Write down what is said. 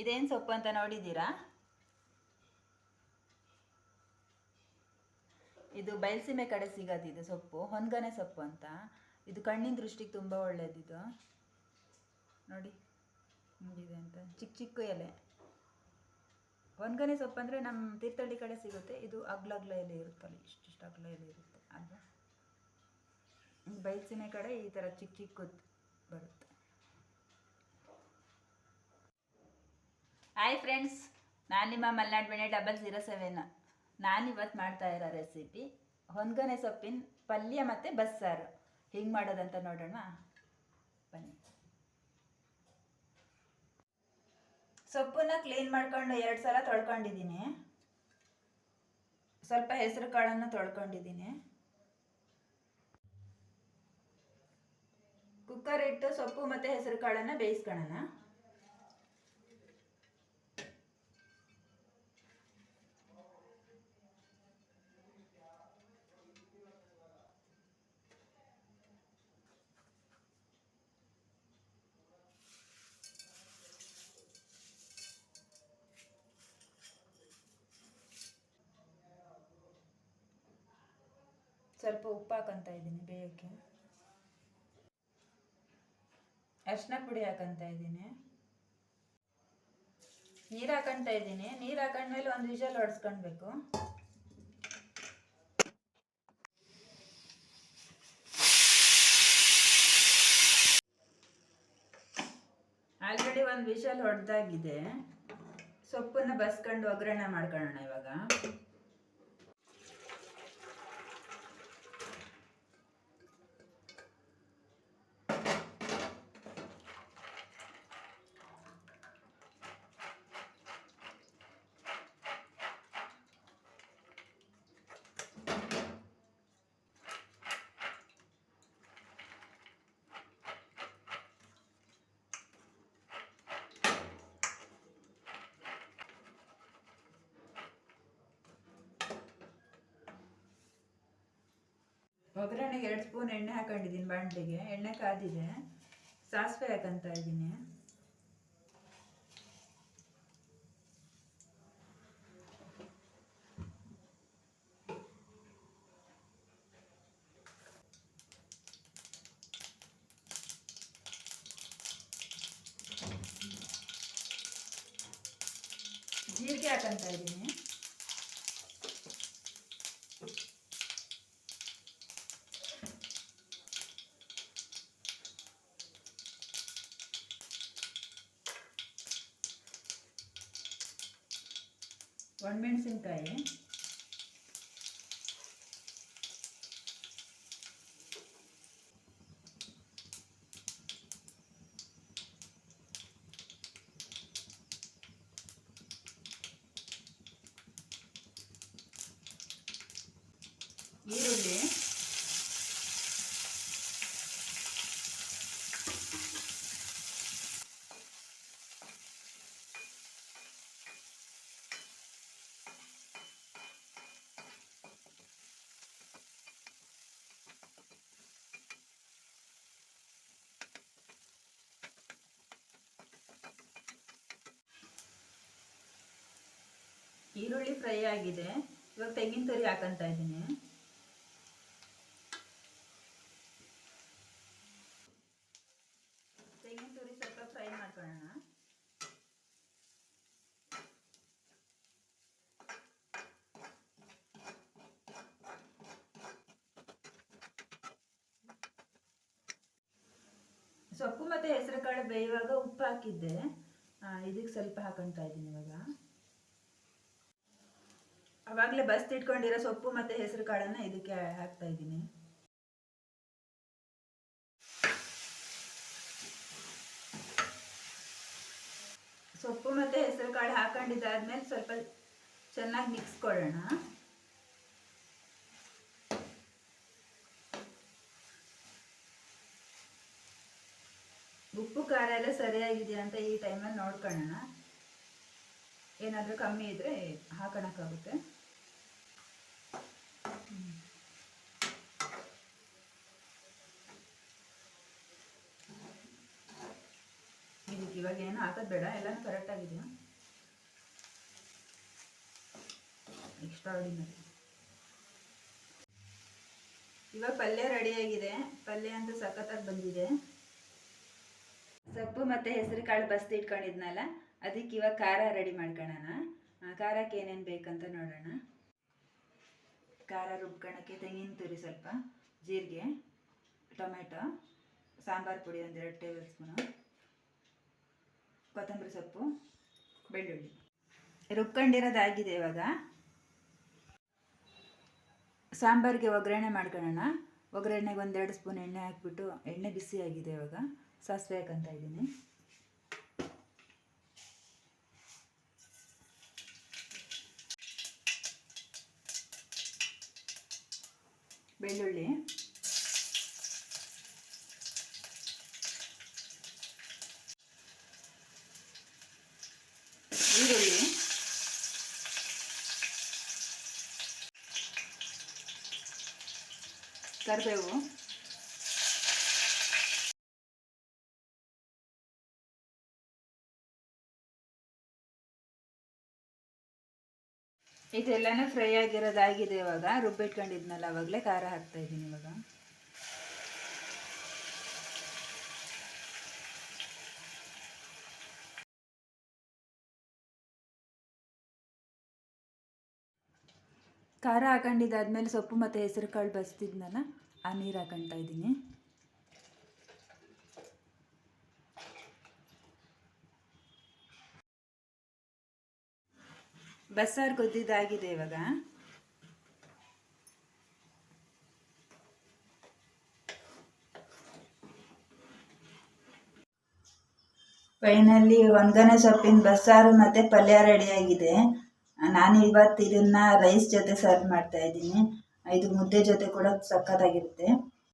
ಇದೇನು ಸೊಪ್ಪು ಅಂತ ನೋಡಿದ್ದೀರಾ? ಇದು ಬಯಲ್ಸೀಮೆ ಕಡೆ ಸಿಗೋದು ಸೊಪ್ಪು, ಹೊನ್ಗನೆ ಸೊಪ್ಪು ಅಂತ. ಇದು ಕಣ್ಣಿನ ದೃಷ್ಟಿಗೆ ತುಂಬ ಒಳ್ಳೆಯದಿದು ನೋಡಿ, ಹಿಂಗಿದೆ ಅಂತ. ಚಿಕ್ಕ ಚಿಕ್ಕ ಎಲೆ. ಹೊನ್ಗನೆ ಸೊಪ್ಪು ಅಂದರೆ ನಮ್ಮ ತೀರ್ಥಹಳ್ಳಿ ಕಡೆ ಸಿಗುತ್ತೆ. ಇದು ಅಗ್ಲಗ್ಲ ಅಗ್ಲ ಎಲೆ ಇರುತ್ತಲ್ಲ, ಇಷ್ಟಿಷ್ಟು ಅಗ್ಲ ಎಲೆ ಇರುತ್ತೆ ಅಲ್ವಾ? ಬಯಲ್ಸೀಮೆ ಕಡೆ ಈ ಥರ ಚಿಕ್ಕ ಚಿಕ್ಕದು ಬರುತ್ತೆ. ಹಾಯ್ ಫ್ರೆಂಡ್ಸ್ ನಾನು ನಿಮ್ಮ ಮಲೆನಾಡು ಬೆಣ್ಣೆ ಡಬಲ್ ಜೀರೋ ಸೆವೆನ್ ನಾನು ಇವತ್ತು ಮಾಡ್ತಾ ಇರೋ ರೆಸಿಪಿ ಹೊನ್ಗನೆ ಸೊಪ್ಪಿನ ಪಲ್ಯ ಮತ್ತು ಬಸ್ಸಾರು. ಹಿಂಗೆ ಮಾಡೋದಂತ ನೋಡೋಣ. ಬನ್ನಿ. ಸೊಪ್ಪನ್ನ ಕ್ಲೀನ್ ಮಾಡ್ಕೊಂಡು ಎರಡು ಸಲ ತೊಳ್ಕೊಂಡಿದ್ದೀನಿ. ಸ್ವಲ್ಪ ಹೆಸರು ಕಾಳನ್ನು ತೊಳ್ಕೊಂಡಿದ್ದೀನಿ. ಕುಕ್ಕರ್ ಇಟ್ಟು ಸೊಪ್ಪು ಮತ್ತು ಹೆಸರು ಕಾಳನ್ನು ಬೇಯಿಸ್ಕೊಳ್ಳೋಣ. ಸ್ವಲ್ಪ ಉಪ್ಪು ಹಾಕಂತ ಇದ್ದೀನಿ ಬೇಯೋಕ್ಕೆ. ಅರಿಶಿನ ಪುಡಿ ಹಾಕಂತ ಇದ್ದೀನಿ. ನೀರು ಹಾಕೊಂತ ಇದ್ದೀನಿ. ನೀರು ಹಾಕೊಂಡ್ಮೇಲೆ ಒಂದು ವಿಷಲ್ ಹೊಡೆಸ್ಕೊಳ್ಬೇಕು ಆಲ್ರೆಡಿ ಒಂದು ವಿಷಲ್ ಹೊಡೆದಾಗಿದೆ ಸೊಪ್ಪನ್ನು ಬಸ್ಕೊಂಡು ಒಗ್ಗರಣೆ ಮಾಡ್ಕೊಳ್ಳೋಣ ಇವಾಗ. ಒಗ್ಗರಣೆಗೆ ಎರಡು ಸ್ಪೂನ್ ಎಣ್ಣೆ ಹಾಕೊಂಡಿದ್ದೀನಿ ಬಾಣಲಿಗೆ. ಎಣ್ಣೆ ಕಾದಿದೆ. ಸಾಸಿವೆ ಹಾಕಂತ ಇದ್ದೀನಿ. ಜೀರಿಗೆ ಹಾಕಂತ ಇದ್ದೀನಿ. ಒಣಮೆಣಸಿನ್ಕಾಯಿ ಈರುಳ್ಳಿ ಈರುಳ್ಳಿ ಫ್ರೈ ಆಗಿದೆ. ಇವಾಗ ತೆಂಗಿನ ತುರಿ ಹಾಕಂತ ಇದ್ದೀನಿ. ತೆಂಗಿನ ತುರಿ ಸ್ವಲ್ಪ ಫ್ರೈ ಮಾಡ್ಕೊಳ್ಳೋಣ. ಸೊಪ್ಪು ಮತ್ತು ಹೆಸರು ಕಾಳು ಬೇಯುವಾಗ ಉಪ್ಪು ಹಾಕಿದ್ದೆ. ಇದಕ್ಕೆ ಸ್ವಲ್ಪ ಹಾಕೊತಾ ಇದ್ದೀನಿ ಇವಾಗ. ಅವಾಗಲೇ ಬಸ್ ಇಟ್ಕೊಂಡಿರೋ ಸೊಪ್ಪು ಮತ್ತು ಹೆಸರು ಕಾಳನ್ನು ಇದಕ್ಕೆ ಹಾಕ್ತಾ ಇದ್ದೀನಿ. ಸೊಪ್ಪು ಮತ್ತು ಹೆಸರು ಕಾಳು ಹಾಕೊಂಡಿದ್ದಾದ್ಮೇಲೆ ಸ್ವಲ್ಪ ಚೆನ್ನಾಗಿ ಮಿಕ್ಸ್ ಕೊಡೋಣ. ಉಪ್ಪು, ಖಾರ ಎಲ್ಲ ಸರಿಯಾಗಿದೆಯಾ ಅಂತ ಈ ಟೈಮಲ್ಲಿ ನೋಡ್ಕೊಳ್ಳೋಣ. ಏನಾದರೂ ಕಮ್ಮಿ ಇದ್ದರೆ ಹಾಕೋಣಕ್ಕಾಗುತ್ತೆ ಇದಕ್ಕೆ ಇವಾಗ ಏನು ಹಾಕೋದು ಬೇಡ, ಎಲ್ಲನೂ ಕರೆಕ್ಟಾಗಿದೆಯಾ ಎಕ್ಸ್ಟ್ರಾಡಿನರಿ ಇವಾಗ ಪಲ್ಯ ರೆಡಿಯಾಗಿದೆ ಪಲ್ಯ ಅಂತೂ ಸಖತ್ತಾಗಿ ಬಂದಿದೆ. ಸೊಪ್ಪು ಮತ್ತು ಹೆಸರು ಕಾಳು ಬಸ್ದು ಇಟ್ಕೊಂಡಿದ್ನಲ್ಲ, ಅದಕ್ಕೆ ಇವಾಗ ಖಾರ ರೆಡಿ ಮಾಡ್ಕೊಳ್ಳೋಣ ಖಾರಕ್ಕೆ ಏನೇನು ಬೇಕಂತ ನೋಡೋಣ. ಖಾರ ರುಬ್ಕೊಳಕ್ಕೆ ತೆಂಗಿನ ತುರಿ ಸ್ವಲ್ಪ, ಜೀರಿಗೆ, ಟೊಮೆಟೊ, ಸಾಂಬಾರು ಪುಡಿ ಒಂದೆರಡು ಟೇಬಲ್ ಸ್ಪೂನು. ಕೊತ್ತಂಬರಿ ಸೊಪ್ಪು, ಬೆಳ್ಳುಳ್ಳಿ. ರುಬ್ಕೊಂಡಿರೋದಾಗಿದೆ ಇವಾಗ. ಸಾಂಬಾರಿಗೆ ಒಗ್ಗರಣೆ ಮಾಡ್ಕೊಳ್ಳೋಣ. ಒಗ್ಗರಣೆಗೆ ಒಂದೆರಡು ಸ್ಪೂನ್ ಎಣ್ಣೆ ಹಾಕ್ಬಿಟ್ಟು, ಎಣ್ಣೆ ಬಿಸಿ ಆಗಿದೆ ಇವಾಗ. ಸಾಸಿವೆ ಹಾಕಂತ ಇದ್ದೀನಿ. ಬೆಳ್ಳುಳ್ಳಿ ಈರುಳ್ಳಿ ಕರಿಬೇವು. ಇದೆಲ್ಲನೂ ಫ್ರೈ ಆಗಿರೋದಾಗಿದೆ ಇವಾಗ. ರುಬ್ಬಿಟ್ಕೊಂಡಿದ್ನಲ್ಲ, ಅವಾಗಲೇ ಖಾರ ಹಾಕ್ತಾ ಇದ್ದೀನಿ ಇವಾಗ. ಖಾರ ಹಾಕೊಂಡಿದ್ದಾದ್ಮೇಲೆ ಸೊಪ್ಪು ಮತ್ತು ಹೆಸರು ಕಾಳು ಬಸ್ತಿದ್ನಲ್ಲ ಆ ನೀರು ಹಾಕೊಳ್ತಾ ಇದ್ದೀನಿ. ಬಸ್ಸಾರು ಕುದ್ದಿದ್ದಾಗಿದೆ ಇವಾಗ. ಫೈನಲ್ಲಿ ಒಂದನೇ ಸೊಪ್ಪಿನ ಬಸ್ಸಾರು ಮತ್ತೆ ಪಲ್ಯ ರೆಡಿಯಾಗಿದೆ ನಾನು ಇವತ್ತು ಇದನ್ನ ರೈಸ್ ಜೊತೆ ಸರ್ವ್ ಮಾಡ್ತಾ ಇದ್ದೀನಿ. ಇದು ಮುದ್ದೆ ಜೊತೆ ಕೂಡ ಸಖತ್ತಾಗಿರುತ್ತೆ.